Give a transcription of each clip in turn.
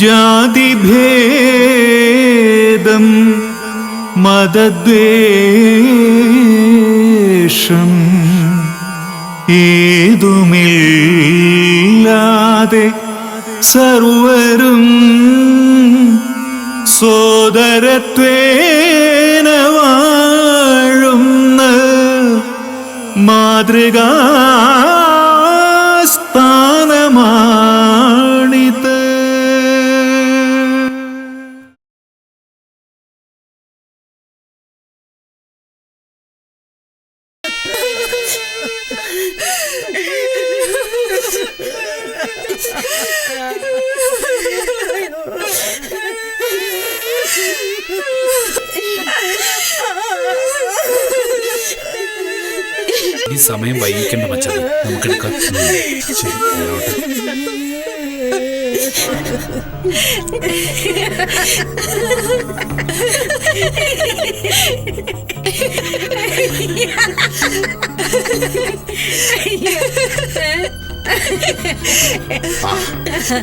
ജാതിഭേദം മതദ്വേഷം ഏതുമില്ലാതെ സർവരും സോദരത്വേന വാഴുന്ന മാതൃകാ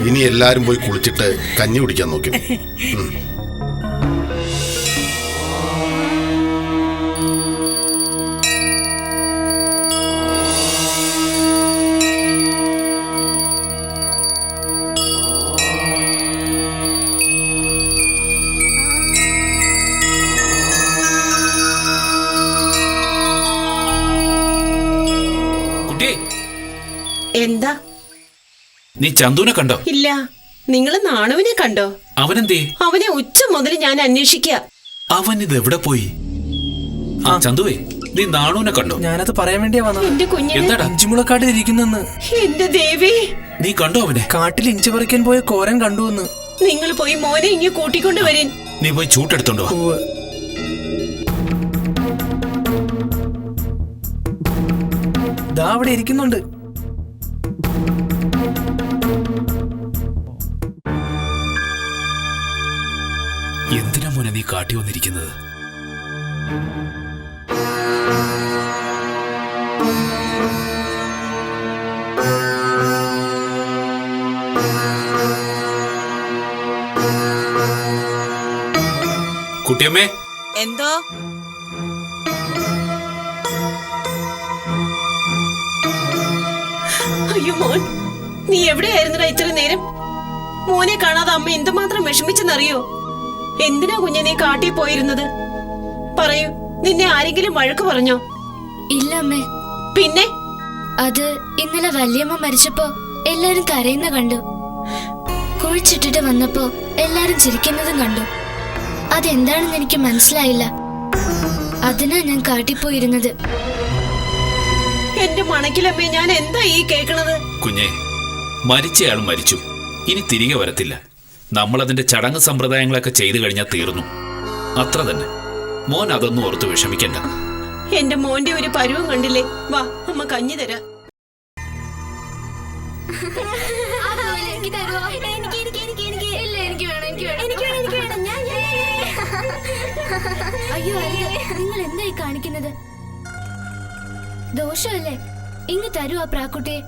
ഇനി എല്ലാരും പോയി കുളിച്ചിട്ട് കഞ്ഞി കുടിക്കാൻ നോക്കി. എന്താ? നീ ചന്തുവിനെ കണ്ടോ? ഇല്ല. നിങ്ങൾ നാണുവിനെ കണ്ടോ? അവനെന്തേ? അവനെ ഉച്ച മുതൽ ഞാൻ അന്വേഷിക്ക. അവൻ ഇത് എവിടെ പോയി? ആ ചന്തുവേ നീ നാണുവിനെ കണ്ടോ? ഞാനത് പറയാൻ വേണ്ടിയാ വന്നത്. എന്റെ കുഞ്ഞിനെ എന്താടാ? ഇഞ്ചിമുളക്കാട്ടിൽ ഇരിക്കുന്നെന്ന്. എന്റെ ദേവി. നീ കണ്ടോ അവനെ? കാട്ടിൽ ഇഞ്ചി പറിക്കാൻ പോയ കോരൻ കണ്ടുവന്ന്. നിങ്ങൾ പോയി മോനെ ഇങ്ങ് കൂട്ടിക്കൊണ്ട് വരീൻ. നീ പോയി ചൂട്ടെടുത്തോണ്ടോ ഉവ്വ്. ദാ അവിടെ ഇരിക്കുന്നുണ്ട്. കാട്ടി വന്നിരിക്കുന്നത് കുട്ടിയമ്മേ. എന്തോ? അയ്യോ മോൻ നീ എവിടെയായിരുന്നു ഇത്ര നേരം? മോനെ കാണാതെ അമ്മ എന്തുമാത്രം വിഷമിച്ചെന്നറിയോ? എന്തിനാ കുഞ്ഞെ നീ കാട്ടി പോയിരുന്നത്? പറയൂ നിന്നെ ആരെങ്കിലും വഴക്ക് പറഞ്ഞോ? ഇല്ല അമ്മേ. പിന്നെ? അത് ഇന്നലെ വല്യമ്മ മരിച്ചപ്പോ എല്ലാരും കരയുന്ന കണ്ടു. കുഴിച്ചിട്ടിട്ട് വന്നപ്പോ എല്ലാരും ചിരിക്കുന്നതും കണ്ടു. അതെന്താണെന്ന് എനിക്ക് മനസ്സിലായില്ല. അതിനാ ഞാൻ കാട്ടിപ്പോയിരുന്നത് എന്റെ മണക്കിലമ്മേ ഞാൻ എന്താ ഈ കേക്കണത്? കുഞ്ഞെ മരിച്ചയാൾ മരിച്ചു. ഇനി തിരികെ വരത്തില്ല. നമ്മൾ അതിന്റെ ചടങ്ങ് സമ്പ്രദായങ്ങളൊക്കെ ചെയ്തു കഴിഞ്ഞാൽ തീർന്നു. അത്ര തന്നെ. മോൻ അതൊന്നും ഓർത്ത് വിഷമിക്കണ്ട. എന്റെ മോന്റെ ഒരു പരുവം കണ്ടില്ലേ? വാ അമ്മ കഞ്ഞി തരാ. അയ്യോ നിങ്ങൾ എന്തായി കാണിക്കുന്നത്? ദോഷമല്ലേ? ഇങ്ങ് തരൂ ആ പ്രാക്കുട്ടിയെ.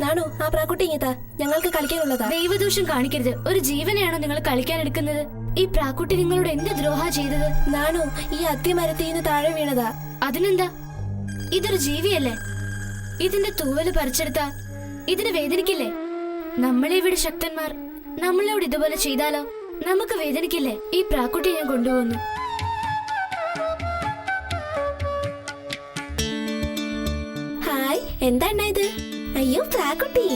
നാണു ആ പ്രാക്കുട്ടി ഇങ്ങത്താ ഞങ്ങൾക്ക് കളിക്കാനുള്ളതാ. ദൈവദോഷം കാണിക്കരുത്. ഒരു ജീവനെയാണോ നിങ്ങൾ കളിക്കാൻ എടുക്കുന്നത്? ഈ പ്രാക്കുട്ടി നിങ്ങളോട് എന്ത് ദ്രോഹ ചെയ്തത്? നാണു ഈ അത്തിമരത്തിൽ നിന്ന് താഴെ വീണതാ. അതിനെന്താ? ഇതൊരു ജീവിയല്ലേ? ഇതിന്റെ തൂവൽ പറിച്ചെടുത്താ ഇതിന് വേദനിക്കില്ലേ? നമ്മളെ ഇവിടെ ശക്തന്മാർ നമ്മളോട് ഇതുപോലെ ചെയ്താലോ? നമുക്ക് വേദനിക്കില്ലേ? ഈ പ്രാക്കുട്ടി ഞാൻ കൊണ്ടുപോകുന്നു. ഹായ് എന്താ ഇത്? അയ്യോ പ്രാക്കുട്ടി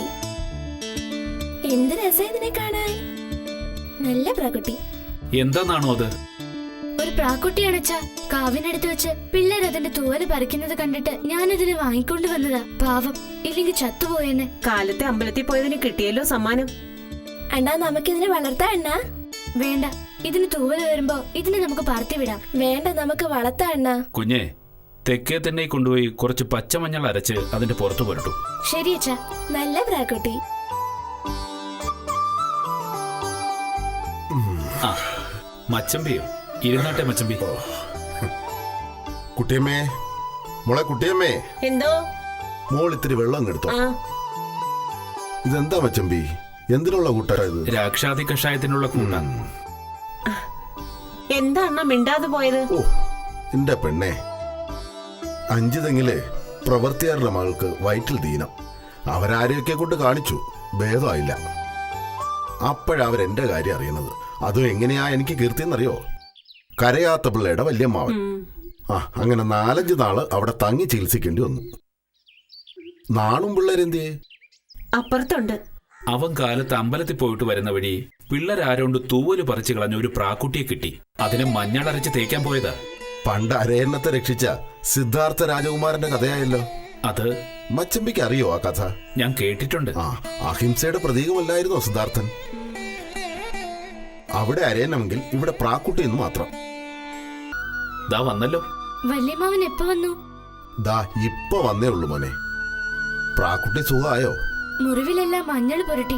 എന്ത് രസം ഇതിനെ കാണാൻ. നല്ല പ്രാക്കുട്ടി എന്താണോ അത്? ഒരു പ്രാക്കുട്ടി അണച്ച കാവിനടുത്ത് വെച്ച് പിള്ളേർ അതിന്റെ തൂവൽ പറിക്കുന്നത് കണ്ടിട്ട് ഞാനതിനെ വാങ്ങിക്കൊണ്ട് വന്നതാ. പാവം. ഇല്ലെങ്കിൽ ചത്തുപോയെന്നെ കാലത്തെ അമ്പലത്തിൽ പോയതിന് കിട്ടിയല്ലോ സമ്മാനം. അണ്ണാ നമുക്കിതിനെ വളർത്താ അണ്ണാ. വേണ്ട. ഇതിന് തൂവൽ വരുമ്പോ ഇതിനെ നമുക്ക് പറത്തി വിടാം. വേണ്ട നമുക്ക് വളർത്താ അണ്ണാ. കുഞ്ഞെ തെക്കേ തന്നെ കൊണ്ടുപോയി കുറച്ച് പച്ചമഞ്ഞൾ അരച്ച് അതിന്റെ പുറത്ത് പുരട്ടു. ശരി അച്ഛാ. നല്ല പ്രാക്കുട്ടി. ആ മച്ചമ്പിയോ? ഇരുന്നാട്ടെ മച്ചമ്പി. കുട്ടിയമ്മേ മോളെ കുട്ടിയമ്മേ. എന്തോ? മോൾ ഇത്തിരി വെള്ളം അങ്ങ് എടുത്തോ. ആ. ഇതെന്താ മച്ചമ്പി? എന്തിനുള്ള കൂട്ടാ ഇത്? രാക്ഷാതി കഷായത്തിനുള്ള കൂട്ടാണ് എന്താ അണ്ണ മിണ്ടാതെ പോയത്? ഓ എന്റെ പെണ്ണെ. അഞ്ചു തെങ്ങിലെ പ്രവർത്തിയാരുടെ മകൾക്ക് വയറ്റിൽ ദീനം. അവരാരെയൊക്കെ കൊണ്ട് കാണിച്ചു. ഭേദമായില്ല. അപ്പോഴവരെന്റെ കാര്യം അറിയുന്നത്. അതും എങ്ങനെയാ എനിക്ക് കീർത്തിയെന്നറിയോ? കരയാത്ത പിള്ളയുടെ വല്യമ്മാവൻ. ആ അങ്ങനെ നാലഞ്ച് നാൾ അവിടെ തങ്ങി ചികിത്സിക്കേണ്ടി വന്നു. നാണും പിള്ളേരെന്തേ അപ്പുറത്തുണ്ട്. അവൻ കാലത്ത് അമ്പലത്തിൽ പോയിട്ട് വരുന്ന വഴി പിള്ളേരാരോണ്ട് തൂവൽ പറിച്ചു കളഞ്ഞ ഒരു പ്രാക്കുട്ടിയെ കിട്ടി. അതിനെ മഞ്ഞളരച്ച് തേക്കാൻ പോയതാ. പണ്ട് അരയണ്ണത്തെ രക്ഷിച്ച സിദ്ധാർത്ഥ രാജകുമാരന്റെ കഥയായല്ലോ. അത് മച്ചമ്പിക്ക് അറിയോ ആ കഥ? ഞാൻ കേട്ടിട്ടുണ്ട്. ആ അഹിംസയുടെ പ്രതീകമല്ലായിരുന്നോ സിദ്ധാർത്ഥൻ. അവിടെ അരയണമെങ്കിൽ ഇവിടെ പ്രാക്കുട്ടി എന്ന് മാത്രം. ദാ വന്നല്ലോ. വല്യമ്മാവൻ എപ്പോ വന്നു? ദാ ഇപ്പൊ വന്നേ ഉള്ളു മോനെ. പ്രാക്കുട്ടി സുഖമായോ? മുറിവിലെല്ലാം മഞ്ഞൾ പുരട്ടി.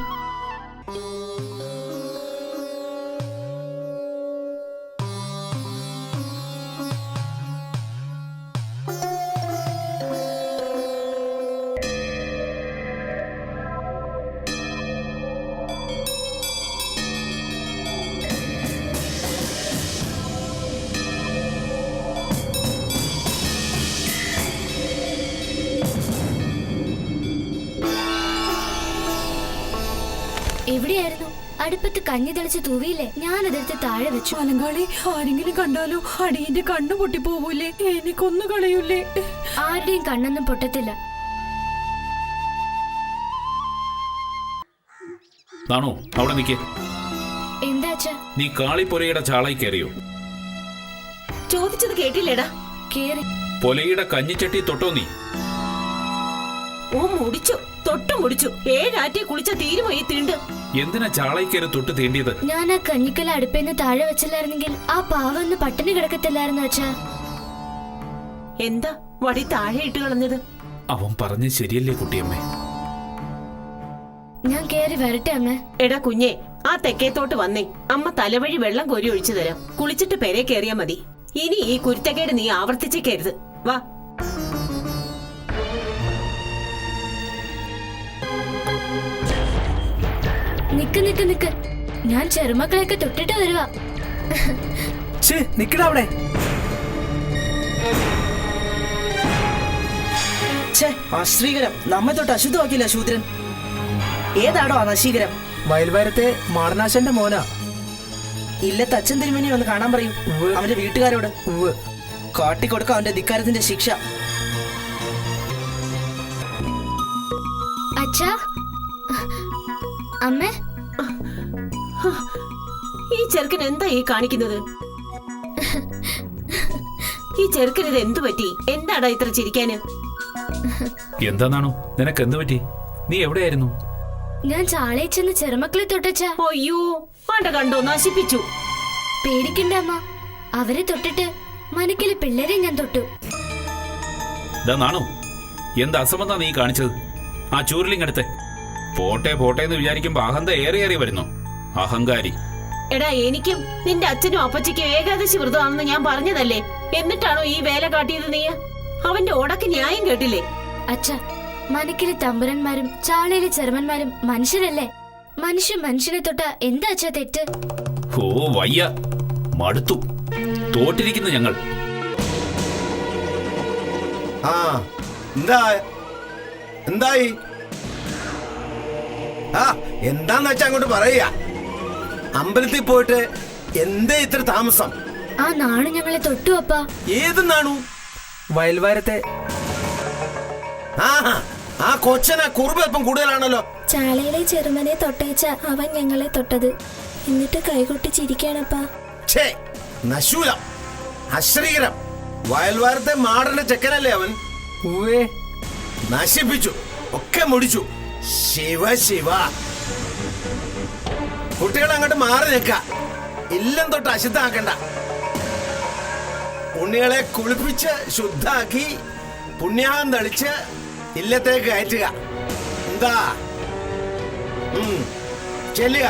എവിടെയായിരുന്നു? അടുപ്പത്ത് കഞ്ഞി തെളിച്ച് തൂവിയില്ലേ? ഞാൻ അതെടുത്ത് താഴെ വെച്ചു. മലങ്കാളി ആരെങ്കിലും കണ്ടാലോ? അടിയന്റെ കണ്ണു പൊട്ടിപ്പോവൂലേ? എനിക്കൊന്നു കളയൂലേ? ആരുടെയും കണ്ണൊന്നും പൊട്ടത്തില്ല. നാണോ അവിടെ നിക്ക്. എന്താ നീ കാളിപ്പൊലയുടെ ചാളയിൽ കയറിയോ? ചോദിച്ചത് കേട്ടില്ലേടാ? കേറി. പൊലയുടെ കഞ്ഞിച്ചട്ടി തൊട്ടോ നീ? ഓ മുടിച്ചു തൊട്ടും മുടിച്ചു. ഏഴാറ്റി കുളിച്ച തീരുമോ ഈ തിണ്ട്? എന്തിനാ ചാളയിൽ തൊട്ട് തീണ്ടിയത്? ഞാൻ ആ കഞ്ഞിക്കല അടുപ്പേന്ന് താഴെ വെച്ചില്ലായിരുന്നെങ്കിൽ ആ പാവൊന്ന് പട്ടിണി കിടക്കത്തില്ലായിരുന്നു അച്ഛാ? എന്താ വടി താഴെ ഇട്ട് കളഞ്ഞത്? അവൻ പറഞ്ഞ ശരിയല്ലേ കുട്ടിയമ്മേ. ഞാൻ കേറി വരട്ടെ അമ്മ. എടാ കുഞ്ഞെ ആ തെക്കേത്തോട്ട് വന്നേ. അമ്മ തലവഴി വെള്ളം കോരി ഒഴിച്ചു തരാം. കുളിച്ചിട്ട് പെരെ കയറിയാ മതി. ഇനി ഈ കുരുത്തക്കേട് നീ ആവർത്തിച്ചേക്കരുത് വാ. നിക്ക് നിക്ക് നിക്ക്. ഞാൻ ചെറുമക്കളെയൊക്കെ തൊട്ടിട്ട് വരുവാ നിക്കടാവിടെ നിക്കടാ അവിടെ. ഛേ അശ്രീകരം നമ്മെ തൊട്ട് അശുദ്ധമാക്കില്ല ശൂദ്രൻ. ഏതാടോ ആ നശീകരം? വയൽവാരത്തെ മാടനാശന്റെ മോനാ. ഇല്ലത്തെ അച്ഛൻ തിരുമേനി ഒന്ന് കാണാൻ പറയും. അവന്റെ വീട്ടുകാരോട്. കാട്ടിക്കൊടുക്ക അവന്റെ ധിക്കാരത്തിന്റെ ശിക്ഷ. അച്ഛാ അമ്മേ? ഈ ചെറുക്കൻ എന്താ ഈ കാണിക്കുന്നത്? ഈ ചെറുക്കൻ ഇത് എന്തു പറ്റി? എന്താടാ ഇത്ര ചിരിക്കാന്? എന്താണോ നിനക്ക് എന്ത് പറ്റി? നീ എവിടെയായിരുന്നു? ഞാൻ ചാളയിൽ ചെന്ന് ചെറുമക്കളെ തൊട്ടച്ച. അയ്യോ വേണ്ട കണ്ടോ നശിപ്പിച്ചു. പേടിക്കണ്ട അമ്മ. അവരെ തൊട്ടിട്ട് മനക്കിലെ പിള്ളേരെ ഞാൻ തൊട്ടു. നാണോ എന്ത് അസമന്താ നീ കാണിച്ചത്? ആ ചൂരലിങ്ങടുത്തെ പോട്ടെ പോട്ടെ എന്ന് വിചാരിക്കുമ്പോ അഹന്ത ഏറി ഏറി വരുന്നു. അഹങ്കാരി. എടാ എനിക്കും നിന്റെ അച്ഛനും അപ്പച്ചയ്ക്കും ഏകാദശി വ്രതമാണെന്ന് ഞാൻ പറഞ്ഞതല്ലേ? എന്നിട്ടാണോ ഈ വേല കാട്ടിയത് നീ? അവന്റെ ഓടക്ക് ന്യായം കേട്ടില്ലേ? അച്ഛ മനക്കിലെ തമ്പുരന്മാരും ചാളയിലെ ചെറുമന്മാരും മനുഷ്യരല്ലേ? മനുഷ്യൻ മനുഷ്യനെ തൊട്ട എന്താ അച്ഛ തെറ്റ്? ഓ വയ്യ. മടുത്തു. തോറ്റിരിക്കുന്നു ഞങ്ങൾ. ആ എന്താ? എന്തായി? ആ എന്താന്ന് വെച്ചാ അങ്ങോട്ട് പറയുക. അമ്പലത്തിൽ പോയിട്ട് എന്തേ ഇത്ര താമസം? ആ നാണു ഞങ്ങളെ തൊട്ടു അപ്പാ. ഏത് നാണു? വയൽവാരത്തെ. ആ ആ കൊച്ചന കുറുബ് അല്പം കൂടുതലാണല്ലോ. ചാളയിലെ ചെറുമനെ തൊട്ടേച്ച അവൻ ഞങ്ങളെ തൊട്ടത്. എന്നിട്ട് കൈകൊട്ടി ചിരിക്കാണപ്പാ ഛേ നശൂലം. അശ്രീകരം. വയൽവാരത്തെ മാടന്റെ ചെക്കനല്ലേ അവൻ? നശിപ്പിച്ചു. ഒക്കെ മുടിച്ചു. ശിവ ശിവ. കുട്ടികൾ അങ്ങോട്ട് മാറി നിൽക്ക. ഇല്ലം തൊട്ട് അശുദ്ധാക്കണ്ട ഉണ്ണികളെ കുളിപ്പിച്ച് ശുദ്ധാക്കി പുണ്യാഹം തളിച്ച് ഇല്ലത്തേക്ക് കയറ്റുക. എന്താ? ചെല്ലുക.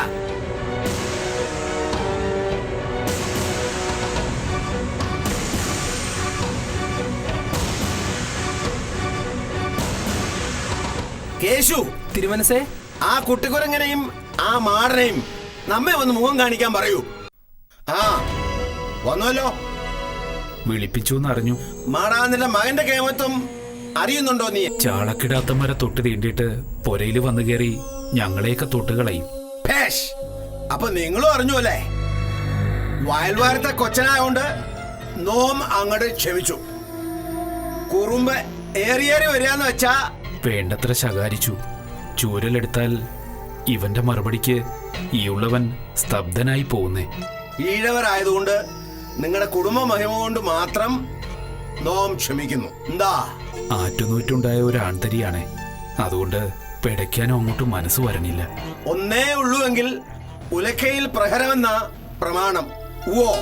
കേശു തിരുമനസേ? ആ കുട്ടിക്കുരങ്ങനെയും ആ മാടനെയും നമ്മെ ഒന്ന് മുഖം കാണിക്കാൻ പറയൂ. ആ വന്നല്ലോ. വിളിപ്പിച്ചു അറിഞ്ഞു മാടാന്നിന്റെ മകന്റെ കേമത്വം അറിയുന്നുണ്ടോ നീ? ചാളക്കിടാത്തന്മാരെ തൊട്ട് തീണ്ടിയിട്ട് പൊരയിൽ വന്നു കയറി ഞങ്ങളെയൊക്കെ തൊട്ടുകളയും ഭേഷ് അപ്പൊ നിങ്ങളും അറിഞ്ഞു അല്ലേ? വയൽവാരത്തെ കൊച്ചനായോണ്ട് നോം അങ്ങോട്ട് ക്ഷമിച്ചു. കുറുമ്പ് ഏറിയേറി വരികയെന്ന് വെച്ചാ വേണ്ടത്ര ശകാരിച്ചു. ചൂരലെടുത്താൽ ഇവന്റെ മറുപടിക്ക് ഈ ഉള്ളവൻ സ്തബ്ധനായി പോകുന്നേ. ഈഴവരായതുകൊണ്ട് നിങ്ങളുടെ കുടുംബ മഹിമ കൊണ്ട് മാത്രം നോം ക്ഷമിക്കുന്നു. എന്താ? ആറ്റുനൂറ്റുണ്ടായ ഒരു ആൺതരിയാണേ അതുകൊണ്ട് പിടയ്ക്കാനും അങ്ങോട്ടും മനസ്സ് വരണില്ല. ഒന്നേ ഉള്ളുവെങ്കിൽ ഉലക്കയിൽ പ്രഹരമെന്ന പ്രമാണം. ഓ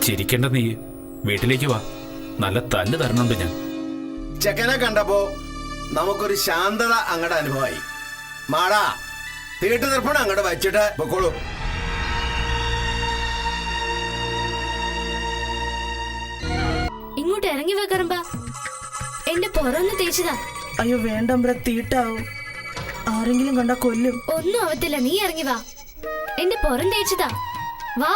ചിരിക്കേണ്ട നീ വീട്ടിലേക്ക് വാ. നല്ല തല്ല് തരണുണ്ട് ഞാൻ. ചെക്കനെ കണ്ടപ്പോ നമുക്കൊരു ശാന്തത അങ്ങടെ അനുഭവമായി. മാടാ തീട്ട് നിർപ്പണം അങ്ങോട്ട് വച്ചിട്ട് പൊക്കോളൂ. ഇങ്ങോട്ട് ഇറങ്ങി വെക്കറമ്പ എന്റെ പുറന്ന് തേച്ചതാ. അയ്യോ വേണ്ട തീട്ടാവും. ആരെങ്കിലും കണ്ട കൊല്ലും. ഒന്നും ആവത്തില്ല നീ ഇറങ്ങി വാ. എന്റെ പുറം തേച്ചതാ. വാ.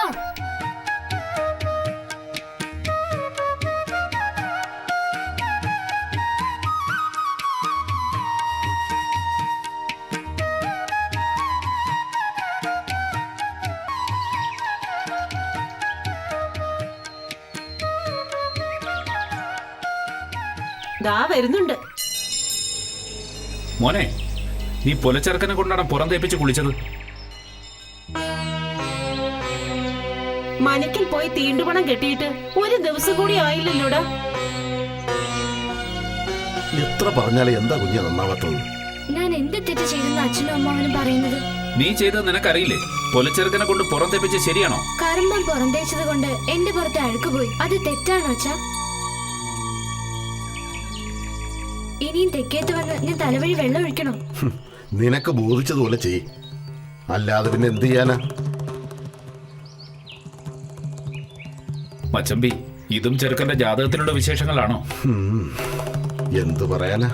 വരുന്നുണ്ട് മോനെ നീ പുലച്ചെറുക്കനെ കൊണ്ടാണ് പുറം തേപ്പിച്ച് കുളിച്ചത്. മനക്കിൽ പോയി തീണ്ടുപണം കെട്ടിയിട്ട് ഒരു ദിവസം കൂടി ആയില്ലല്ലോടാ. എത്ര പറഞ്ഞാലും എന്താ കുഞ്ഞെ നന്നാവാത്തത് ഞാൻ എന്ത് തെറ്റ് ചെയ്തെന്ന് അച്ഛനും അമ്മാവനും പറയുന്നത്? നീ ചെയ്തത് നിനക്കറിയില്ലേ? പൊലച്ചെറുക്കനെ കൊണ്ട് പുറം തേപ്പിച്ച് ശരിയാണോ? കറുമ്പം പുറം തേച്ചത് കൊണ്ട് എന്റെ പുറത്തെ അഴുക്ക് പോയി അത് തെറ്റാണോ അച്ഛാ? ഇനിയും തെക്കേത്ത് വന്ന് ഞാൻ തലവഴി വെള്ളം ഒഴിക്കണോ? നിനക്ക് ബോധിച്ചതുപോലെ ചെയ് അല്ലാതെ പിന്നെ എന്ത് ചെയ്യാനാ? മച്ചമ്പി ഇതും ചെറുക്കന്റെ ജാതകത്തിലുള്ള വിശേഷങ്ങളാണോ? എന്തു പറയാനാ?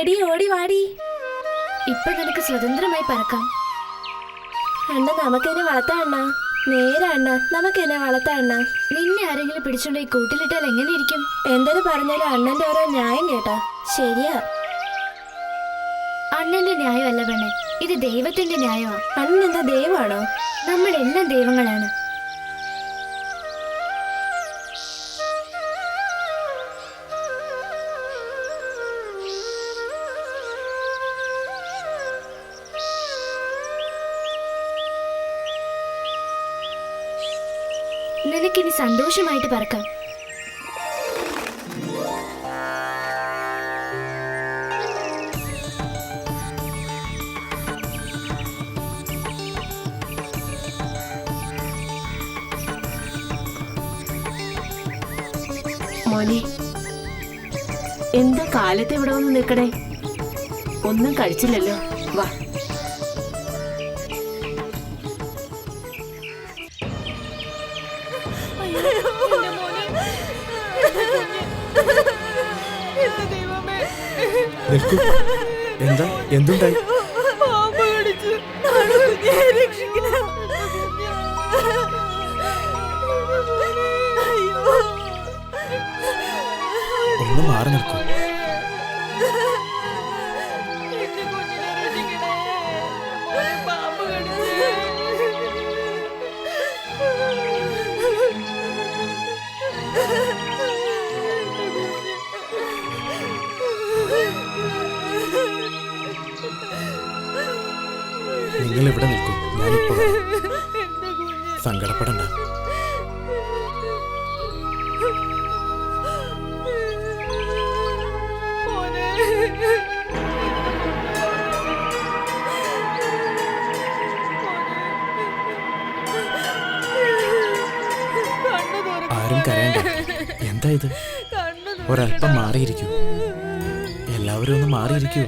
എടി ഓടി വാടി. ഇപ്പൊ നിനക്ക് സ്വതന്ത്രമായി പറക്കാം. അണ്ണ നമുക്കെന്നെ വളർത്താ അണ്ണ. നേരെ അണ്ണ. നമുക്കെന്നെ വളർത്താ അണ്ണ. നിന്നെ ആരെങ്കിലും പിടിച്ചോണ്ട് ഈ കൂട്ടിലിട്ടാൽ എങ്ങനെ ഇരിക്കും? എന്തെന്ന് പറഞ്ഞാലും അണ്ണന്റെ ഓരോ ന്യായം കേട്ടാ. ശരിയാ. അണ്ണന്റെ ന്യായമല്ല പെണ്ണെ. ഇത് ദൈവത്തിന്റെ ന്യായമാ. അണ്ണൻ എന്താ ദൈവമാണോ നമ്മളെല്ലാം ദൈവങ്ങളാണ്. നിനക്കിനി സന്തോഷമായിട്ട് പറക്കാം. മോനെ എന്താ കാലത്ത് ഇവിടെ വന്ന് നിൽക്കണേ? ഒന്നും കഴിച്ചില്ലല്ലോ. വാ. എന്താ? എന്തുണ്ടായി? ഒന്ന് മാറി നിൽക്കൂ. നിങ്ങൾ ഇവിടെ നിൽക്കും. ഞാനിപ്പോ. സങ്കടപ്പെടണ്ട. ആരും കരയണ്ട. എന്താ ഇത്? ഒരല്പം മാറിയിരിക്കൂ. എല്ലാവരും ഒന്ന് മാറിയിരിക്കൂ.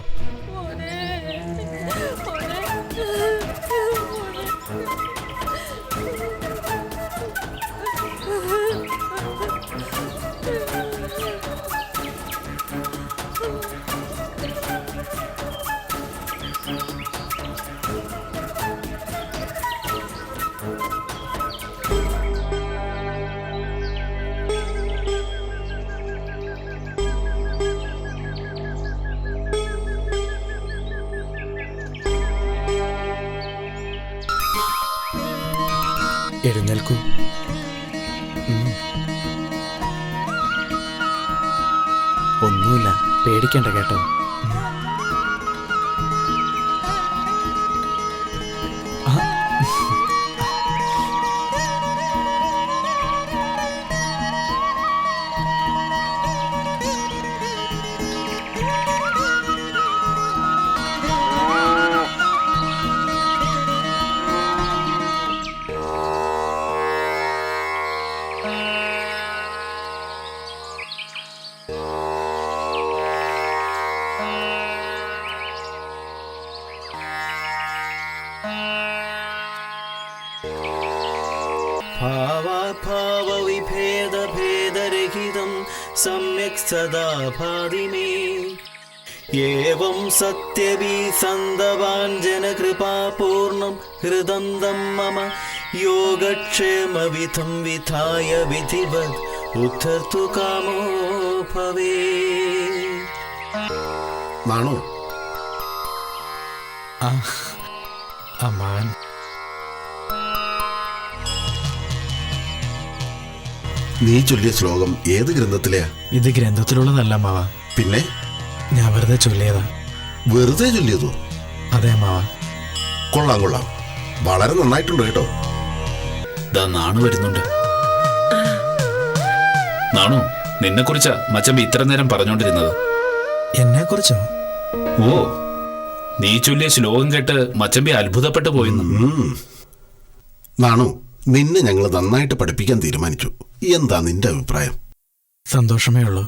എഴുന്നേൽക്കൂ. ഒന്നുമില്ല പേടിക്കണ്ട കേട്ടോ भावाभावविभेदभेदरहितं सम्यक् सदा भाति मे एवं सत्यभिसन्दवाञ्जनकृपापूर्णं हृदन्दं मम योगक्षेमविधं विधाय विधिवत् उद्धर्तु कामो भवे നാണു ആ അമ്മാവൻ നീ ചൊല്ലിയ ശ്ലോകം ഏത് ഗ്രന്ഥത്തിലെയാ? ഇത് ഗ്രന്ഥത്തിലുള്ളതല്ല മാവ പിന്നെ? ഞാൻ വെറുതെ ചൊല്ലിയതാ. വെറുതെ ചൊല്ലിയതോ? അതെ മാവ കൊള്ളാം കൊള്ളാം. വളരെ നന്നായിട്ടുണ്ട് കേട്ടോ. ദാ നാണു വരുന്നുണ്ട്. നാണു നിന്നെ കുറിച്ചാ മച്ചമ്പി ഇത്ര നേരം പറഞ്ഞോണ്ടിരുന്നത്? എന്നെ കുറിച്ചോ ഓ നീ ചൊല്ലിയ ശ്ലോകം കേട്ട് മച്ചമ്പി അത്ഭുതപ്പെട്ടു പോയിന്ന്. നാണു നിന്നെ ഞങ്ങൾ നന്നായിട്ട് പഠിപ്പിക്കാൻ തീരുമാനിച്ചു. എന്താ നിന്റെ അഭിപ്രായം? സന്തോഷമേ ഉള്ളൂ.